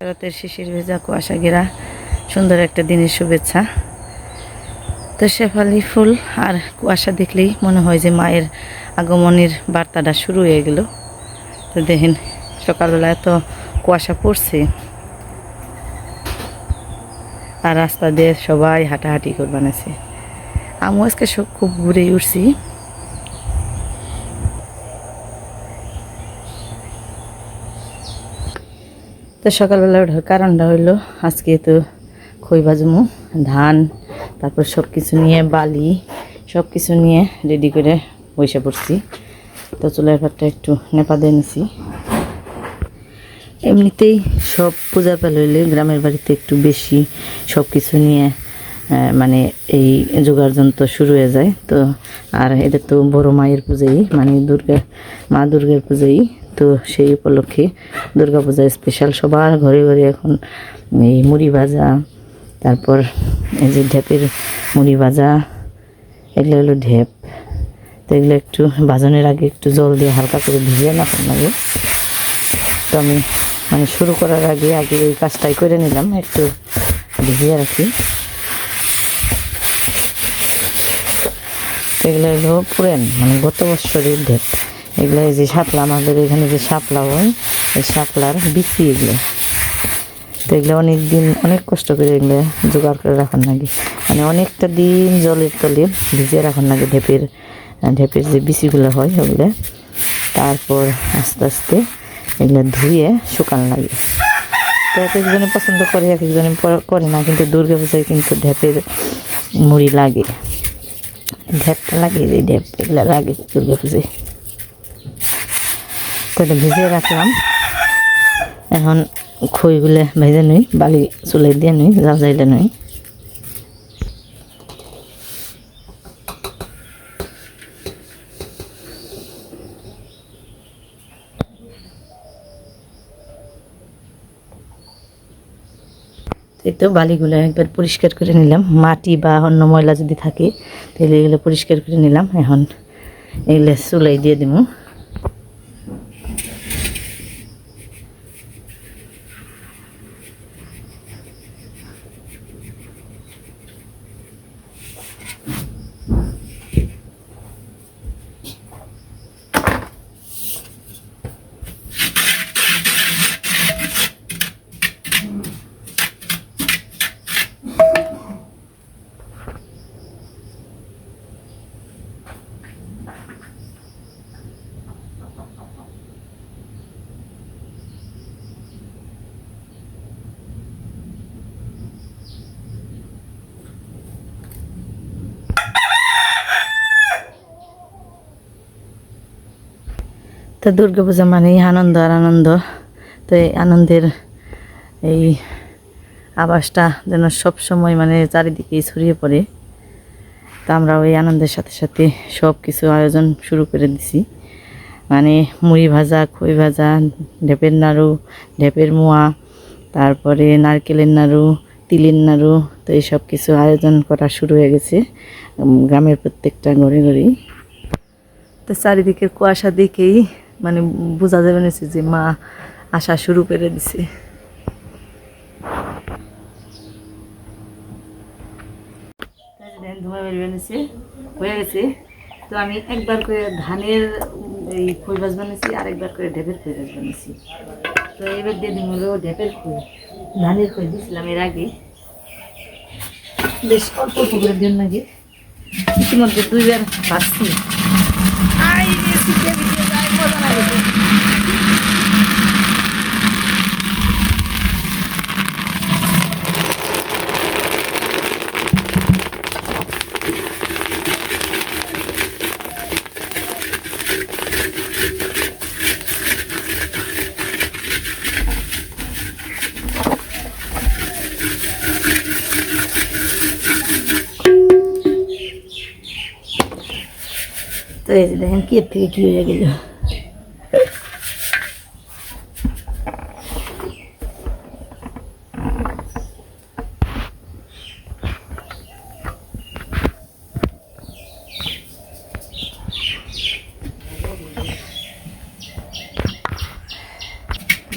শরতের শিশির ভেজা কুয়াশা ঘেরা সুন্দর একটা দিনের শুভেচ্ছা। তো শেফালি ফুল আর কুয়াশা দেখলেই মনে হয় যে মায়ের আগমনের বার্তাটা শুরু হয়ে গেল। তো দেখেন, সকালবেলা এত কুয়াশা পড়ছে। আর রাস্তা দিয়ে সবাই হাঁটাহাঁটি করে বানাইছে আমি আজকে খুব ঘুরে উঠছি। তো সকালবেলা ওঠার কারণটা হইল, আজকে তো খই ভাজমু, ধান, তারপর সব কিছু নিয়ে বালি সব কিছু নিয়ে রেডি করে বসে পড়ছি। তো চুলের পাটটা একটু নেপা দিয়ে নিছি। এমনিতেই সব পূজা পাল হইলে গ্রামের বাড়িতে একটু বেশি সব কিছু নিয়ে মানে এই জোগাড় যন্ত্র শুরু হয়ে যায়। তো আর এটা তো বড় মায়ের পূজাই মানে দুর্গা, মা দুর্গার পূজাই। তো সেই উপলক্ষে দুর্গা পূজা স্পেশাল সবার ঘরে ঘরে এখন এই মুড়ি ভাজা, তারপর এই যে ঢেপের মুড়ি ভাজা, এগুলো হলো ঢেপ। তো এগুলো একটু ভাজনের আগে একটু জল দিয়ে হালকা করে রাখার লাগে তো আমি মানে শুরু করার আগে আগে এই কাজটাই করে নিলাম, একটু ভিজিয়ে রাখি। এগুলো হলো পুরেন মানে গত বছরের ঢেপ। এগুলো এই যে শাপলা, আমাদের এখানে যে শাপলা হয়, এই শাপলার বিক্রি এগুলো। তো এগুলো অনেক দিন অনেক কষ্ট করে এগুলো জোগাড় করে রাখার লাগে মানে অনেকটা দিন জলের তলে ভিজিয়ে রাখার লাগে ঢেপের ঢেপের যে বিচিগুলো হয় ওগুলো। তারপর আস্তে আস্তে এগুলো ধুয়ে শুকান লাগে। তো এক একজনে পছন্দ করে, এক একজনে করে না, কিন্তু দুর্গা পূজায় কিন্তু ঢেপের মুড়ি লাগে। ঢেপটা লাগে এই ঢেপ এগুলো লাগে দুর্গা পুজোয় তো এটা ভিজিয়ে রাখলাম। এখন খইগুলো ভেজে নই, বালি চুলাই দিয়ে নই যা যাইলে নই তো বালিগুলো একবার পরিষ্কার করে নিলাম। মাটি বা অন্য ময়লা যদি থাকে, তাহলে এগুলো পরিষ্কার করে নিলাম। এখন এগুলো চুলাই দিয়ে দিব। তো দুর্গা পূজা মানেই আনন্দ আর আনন্দ। তো এই আনন্দের এই আবাসটা যেন সব সময় মানে চারিদিকে ছড়িয়ে পড়ে। তো আমরা ওই আনন্দের সাথে সাথে সব কিছু আয়োজন শুরু করে দিছি। মানে মুড়ি ভাজা, খই ভাজা, ঢেপের নাড়ু, ঢেপের মোয়া, তারপরে নারকেলের নাড়ু, তিলের নাড়ু, তো এই সব কিছু আয়োজন করা শুরু হয়ে গেছে গ্রামের প্রত্যেকটা ঘরে ঘরেই। তো চারিদিকের কুয়াশা দেখেই মানে বোঝা যাবে না যে মা আসা শুরু করে দিছে। হয়ে গেছে তো আমি একবার করে ধানের এই ভাজ বানিয়েছি, আর একবার করে ঢেপের ভাজ বানিয়েছি। তো এবার দিয়ে দিন হলো ঢেপের খই ধানের খই দিয়েছিলাম এর আগে। বেশ অল্প করে দিন নাকি ইতিমধ্যে দুইবার ভাজছি। যে দেখেন কি থেকে কি হয়ে গেল।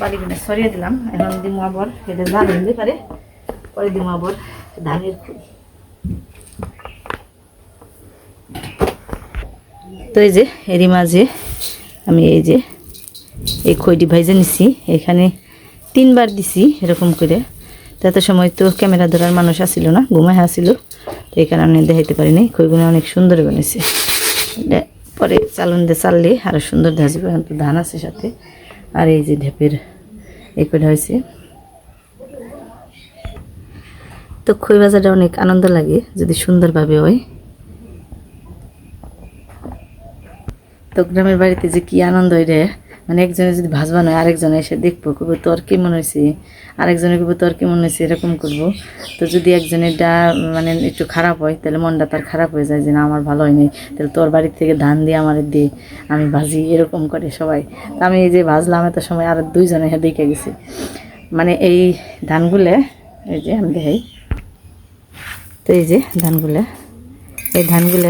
বালিগুলো সরিয়ে দিলাম, এখন দিমু আবার, এটা জাল হইতে পারে, পরে দিমু আবার ধানের তো এই যে, এরই মাঝে আমি এই যে, এই খইটি ভাইজে নিছি। এখানে তিনবার দিছি এরকম করে। তত সময় তো ক্যামেরা ধরার মানুষ আসছিল না, ঘুমায় আসছিল তো এই কারণে দেখাইতে পারিনি খইগুলো অনেক সুন্দর বানিয়েছে পরে চালন দিয়ে চাললে আরও সুন্দর দেখা যাবে ধান আছে সাথে। আর এই যে ঢেপের এই কটা হয়েছে। তো খই ভাজাটা অনেক আনন্দ লাগে, যদি সুন্দরভাবে হয়। তো গ্রামের বাড়িতে যে কি আনন্দ হয় রে? মানে একজনে যদি ভাজ বানায়, আরেকজনে এসে দেখব করব তোর কি মনে হয়েছে আরেকজনে করব তোর কি মনে হয়েছে এরকম করব। তো যদি একজনেরটা মানে একটু খারাপ হয়, তাহলে মনটা তার খারাপ হয়ে যায় যে, না, আমার ভালো হয়নি। তাহলে তোর বাড়ির থেকে ধান দিয়ে আমার দিয়ে আমি ভাজি, এরকম করে সবাই। তো আমি এই যে ভাজলাম, এত সময় আর দুইজনে দেখে গেছি। মানে এই ধানগুলো, এই যে আমি দেখাই। তো এই যে ধানগুলো, এই ধানগুলো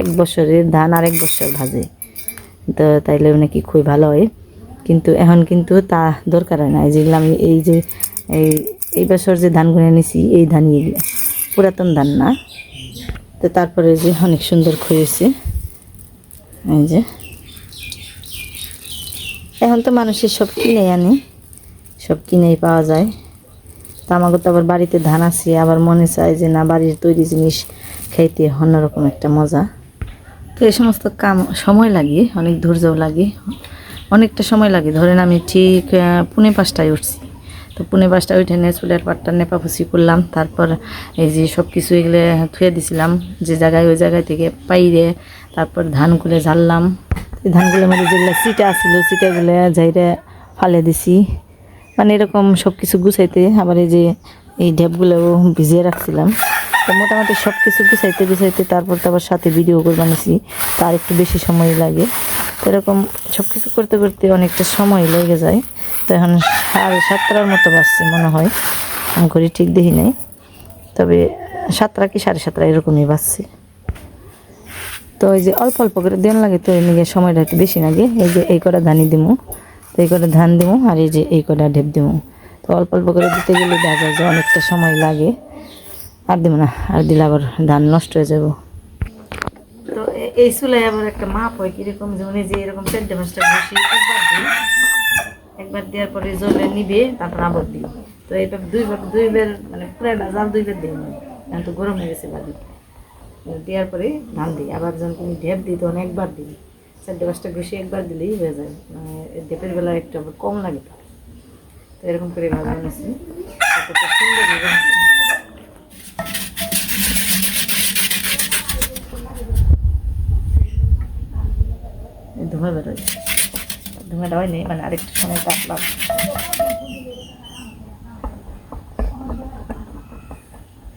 এক বছরের ধান আর এক বছর ভাজে। তো তাইলে নাকি খুবই ভালো হয়। কিন্তু এখন কিন্তু তা দরকার হয় না। যেগুলো আমি এই যে এই এই বছর যে ধানগুলো নিছি, এই ধান এগুলো পুরাতন ধান না। তো তারপরে যে অনেক সুন্দর খয়েছে এই যে। এখন তো মানুষের সব কিনে আনি, সব কিনেই পাওয়া যায়। তো আমাকে তো আবার বাড়িতে ধান আছে, আবার মনে চায় যে না, বাড়ির তৈরি জিনিস খাইতে অন্যরকম একটা মজা। তো এই সমস্ত কাম, সময় লাগে, অনেক ধৈর্যও লাগে। অনেকটা সময় লাগে। ধরেন আমি ঠিক পুনে পাঁচটায় উঠছি। তো পুনে পাঁচটায় উঠে নিয়ে চুলের পাটটা নেপাফুসি করলাম। তারপর এই যে সব কিছু এগুলো থুয়ে দিছিলাম, যে জায়গায় ওই জায়গায় থেকে পাইরে তারপর ধানগুলো ঝাড়লাম। ধানগুলো মধ্যে যেগুলো সিটা আসছিল সিটাগুলো যাইরে ফালে দিছি। মানে এরকম সব কিছু গুছাইতে আবার এই যে এই ঢেপগুলোও ভিজিয়ে রাখছিলাম। তো মোটামুটি সব কিছু গুছাইতে গুছাইতে তারপর তো আবার সাথে ভিডিও করে বানিয়েছি তার একটু বেশি সময় লাগে। তো এরকম সব কিছু করতে করতে অনেকটা সময় লেগে যায়। তো এখন সাড়ে সাতটার মতো বাজছে মনে হয়। আমি করি ঠিক দেখি নাই। তবে সাতটা কি সাড়ে সাতটা এরকমই বাজছে। তো এই যে অল্প অল্প করে দেন লাগে তো এমনি সময়টা একটু বেশি লাগে। এই যে এই কটা ধানই দিমু, তো এই কটা ধান দিমু আর এই যে এই কটা ঢেপ দিমু। তো অল্প অল্প করে দিতে গেলে দেখা যায় যে অনেকটা সময় লাগে। আর দিব না, আর দিলে আবার ধান নষ্ট হয়ে যাব। তো এই আবার একটা মাপ হয় এরকম পাঁচটা একবার দিই, একবার পরে জলে তো মানে গরম হয়ে গেছে ধান আবার তুমি ঢেপ তখন একবার চারটে পাঁচটা ঘষি একবার দিলেই হয়ে যায়। মানে ঢেপের বেলা একটু কম লাগে তো। এরকম করে ভাজা নিয়েছি কতটা সুন্দর ধুমে বেরোয়। ধুমেটা হয়নি মানে আরেকটু সময় কাটলাম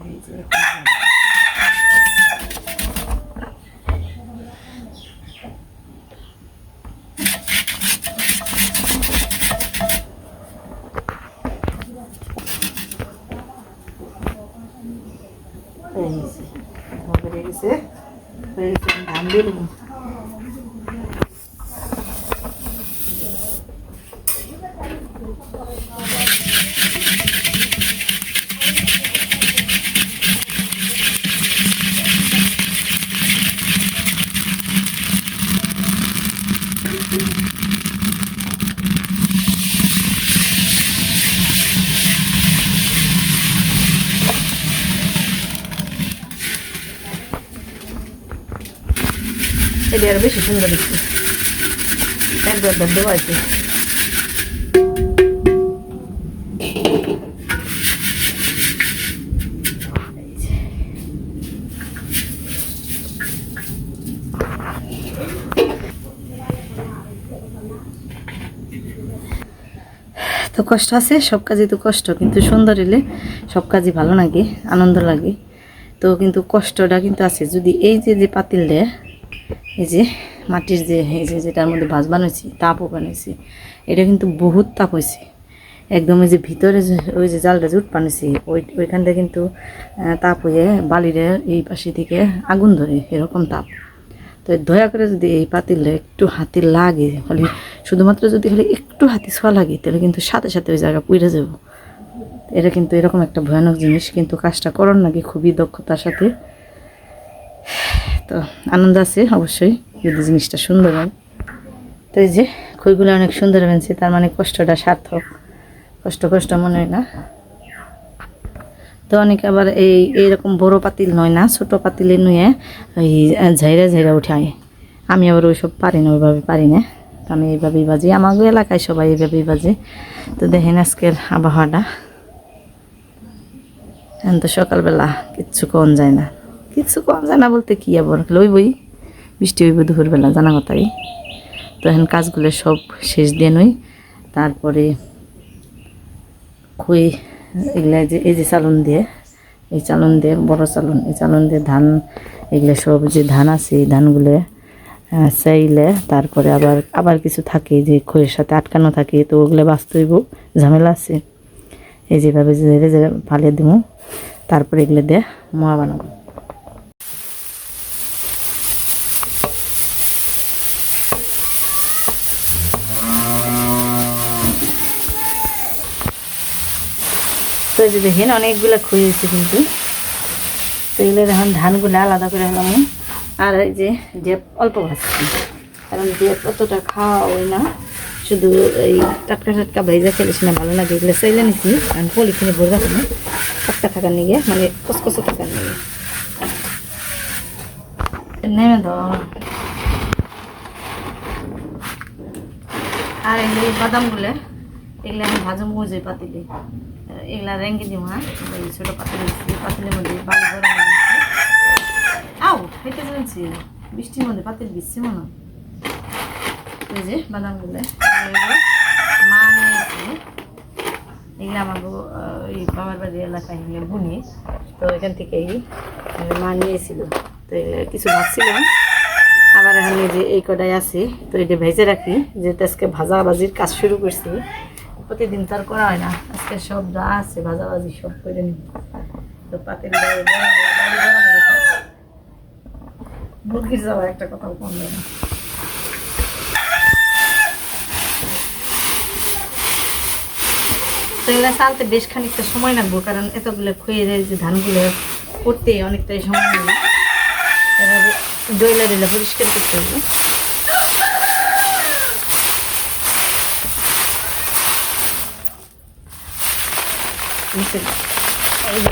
এই যে এরকম ভাবে। হয়ে গেছে ধোয়া বেরিয়ে গেছে হয়ে গেছে আমি ধান দিয়ে দেবো এটা বেশি সুন্দর দেখতে একবার বার দেওয়া আছে তো কষ্ট আছে, সব কাজই তো কষ্ট, কিন্তু সুন্দর হলে সব কাজই ভালো লাগে, আনন্দ লাগে। তো কিন্তু কষ্টটা কিন্তু আছে। যদি এই যে যে পাতিল পাতিলটা এই যে মাটির যে, এই যে যেটার মধ্যে ভাজ বানাইছি, তাপও বানাইছি, এটা কিন্তু বহুত তাপ হয়েছে একদম ওই যে ভিতরে ওই যে জালটা জুট বানিয়েছি ওই ওইখানটা কিন্তু তাপ হয়ে বালিরে এই পাশে থেকে আগুন ধরে, এরকম তাপ। তো দয়া করে যদি এই পাতিলে একটু হাতে লাগে, খালি শুধুমাত্র যদি খালি একটু হাতে ছোঁয়া লাগে, তাহলে কিন্তু সাথে সাথে ওই জায়গা পুড়ে যাব। এটা কিন্তু এরকম একটা ভয়ানক জিনিস, কিন্তু কাজটা করার নাকি খুবই দক্ষতার সাথে তো আনন্দ আছে অবশ্যই, যদি জিনিসটা সুন্দর হয়। তো এই যে খইগুলো অনেক সুন্দর হয়েছে তার মানে কষ্টটা সার্থক। কষ্ট কষ্ট মনে হয় না। তো অনেকে আবার এই, এইরকম বড় পাতিল নয় না, ছোট পাতিলে নুয়ে ওই ঝাইরা ঝাইরা উঠায়। আমি আবার ওইসব পারি না, ওইভাবে পারি না। তো আমি এইভাবেই বাজি আমাদের এলাকায় সবাই এইভাবেই বাজে। তো দেখেন আজকের আবহাওয়াটা। এখন তো সকালবেলা কিচ্ছু কম যায় না। কিচ্ছু কম জানা বলতে কি আবার লইবই, বৃষ্টি হইব দুপুরবেলা, জানা কথাই। তো এখন কাজগুলো সব শেষ দিয়ে নই, তারপরে খুই, এগুলা যে, এই যে চালন দিয়ে, এই চালন দিয়ে, বড় চালন, এই চালন দিয়ে ধান, এগুলো সব যে ধান আছে, এই ধানগুলো চাইলে তারপরে আবার আবার কিছু থাকে, যে খইয়ের সাথে আটকানো থাকে, তো ওগুলো বাঁচতে হইব, ঝামেলা আছে। এই যেভাবে যে যে ফালিয়ে দিব তারপরে এগুলো দিয়ে মোয়া বানাবো। এই যে দেখেন অনেকগুলো খুঁজেছে কিন্তু। তো এগুলো এখন ধানগুলো আলাদা করে হলাম আর এই যে ডেপ অল্প ভাজছি কারণ ডেপ অতটা খাওয়া হয় না। শুধু এই টাটকা টাটকা ভেজা খেলিস না ভালো লাগে। এগুলো চাইলে নিছি আমি পলিথিনে ভরে রাখব টাটকা থাকার নিয়ে মানে কসকসে থাকার নিয়ে। নেমে আর এই বাদামগুলো, এগুলো আমি ভাজা মজে পাতিলে। এগুলা রেঙ্গে দিব হ্যাঁ? এই ছোটো পাতিলে পাতিলের মধ্যে বালি গরম। আও খেতে চলছি। বৃষ্টির মধ্যে পাতিল দিচ্ছি মনে হয়। এই যে বাদামগুলো মা এগুলো আমার ওই বাবার বাড়ির এলাকায় এগুলো বুনি তো এখান থেকেই মা নিয়েছিল। তো কিছু ভাবছিলাম। আবার এখন যে এই কটাই আছে, তো এটা ভেজে রাখি, যেহেতু আজকে ভাজা ভাজির কাজ শুরু করছি। প্রতিদিন তো আর করা হয় না। আজকে সব যা আছে ভাজা ভাজি সব করে নিব। তো পাতিল। মুরগির যাওয়া একটা কথাও কম না। তো এগুলো চালতে বেশ খানিকটা সময় লাগবো, কারণ এতগুলো খুঁয়ে যায় যে ধানগুলো করতে অনেকটাই সময় লাগে। এভাবে ডইলা ডইলা পরিষ্কার করতে হবে। নিচে এই যে।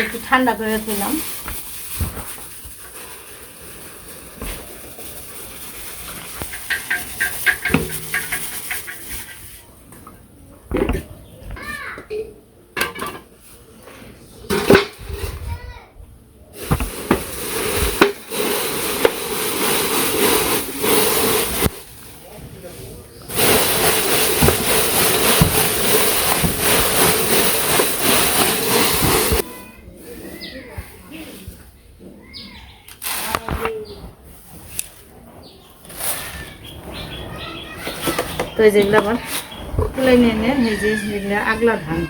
একটু ঠান্ডা করে দিলাম এই যেগুলো আবার। তুলে নিয়ে নেন আগলা ধান।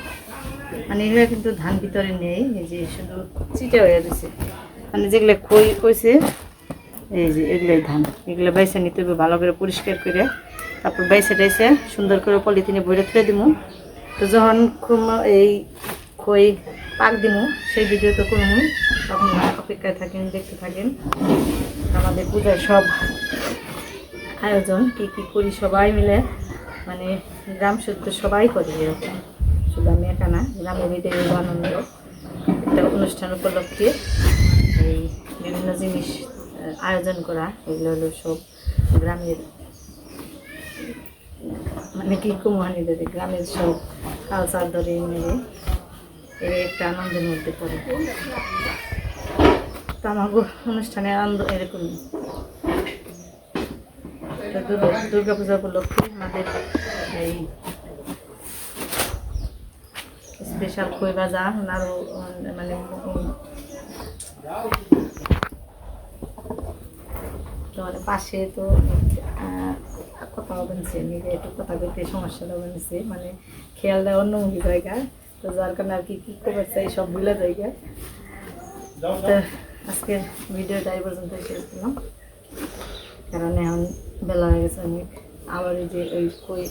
মানে এগুলো কিন্তু ধান ভিতরে নেই, এই যে শুধু চিটে হয়ে গেছে মানে যেগুলো খই কইছে, এই যে এগুলোই ধান। এগুলো বাইসে নিতে হবে ভালো করে পরিষ্কার করে। তারপর বাইসে টাইসে সুন্দর করে পলিথিনে ভরে তুলে দিব তো যখন এই খই পাক দিব সেই ভিডিও তো করব তখন অপেক্ষায় থাকেন, দেখতে থাকেন। আমাদের পূজার সব আয়োজন, কি কি করি সবাই মিলে। মানে গ্রাম শুদ্ধ সবাই করে এরকম শুধু আমি একা না, গ্রামের ঈদের আনন্দ। একটা অনুষ্ঠান উপলক্ষে এই বিভিন্ন জিনিস আয়োজন করা, এগুলো হলো সব গ্রামের মানে কি কুমারীদের গ্রামের সব কালচার ধরে মিলে এর একটা আনন্দের মধ্যে পড়ে। তো আমার অনুষ্ঠানের আনন্দ এরকমই। তো দুর্গা পূজা উপলক্ষে আমাদের এই স্পেশাল খই ভাজা উম, মানে উম, তো মানে পাশে তো কথা বলছে নিজে একটু কথা বলতে সমস্যাটা বলছে মানে খেয়ালটা অন্যমুখী জায়গা তো যার কারণে আর কি কী করতে চাই সবগুলো জায়গা তো আজকের ভিডিওটা এই পর্যন্ত শেষ করলাম। কারণ এখন বেলা হয়ে গেছে, আমি আমার এই যে ওই কই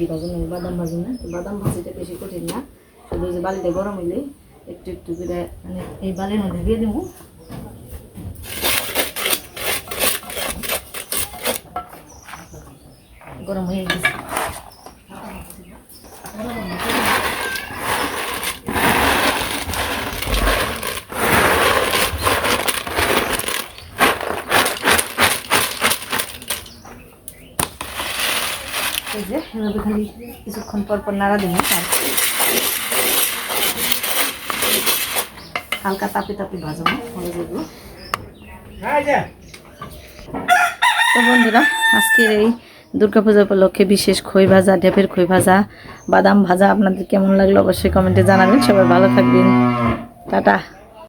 এই ভাজি না, বাদাম ভাজি না বাদাম ভাজিটা বেশি কঠিন না। শুধু ওই যে বালিতে গরম হইলে একটু একটু করে মানে এই বালির মধ্যে দিয়ে দেবো। গরম হয়ে গেছে এই যে এভাবে খালি কিছুক্ষণ পর পর নাড়া দেবো আর হালকা তাপে তাপে ভাজবো তো বন্ধুরা, আজকের এই দুর্গাপূজা উপলক্ষে বিশেষ খই ভাজা ঢেপের খই ভাজা, বাদাম ভাজা, আপনাদের কেমন লাগল অবশ্যই কমেন্টে জানাবেন। সবাই ভালো থাকবেন। টাটা।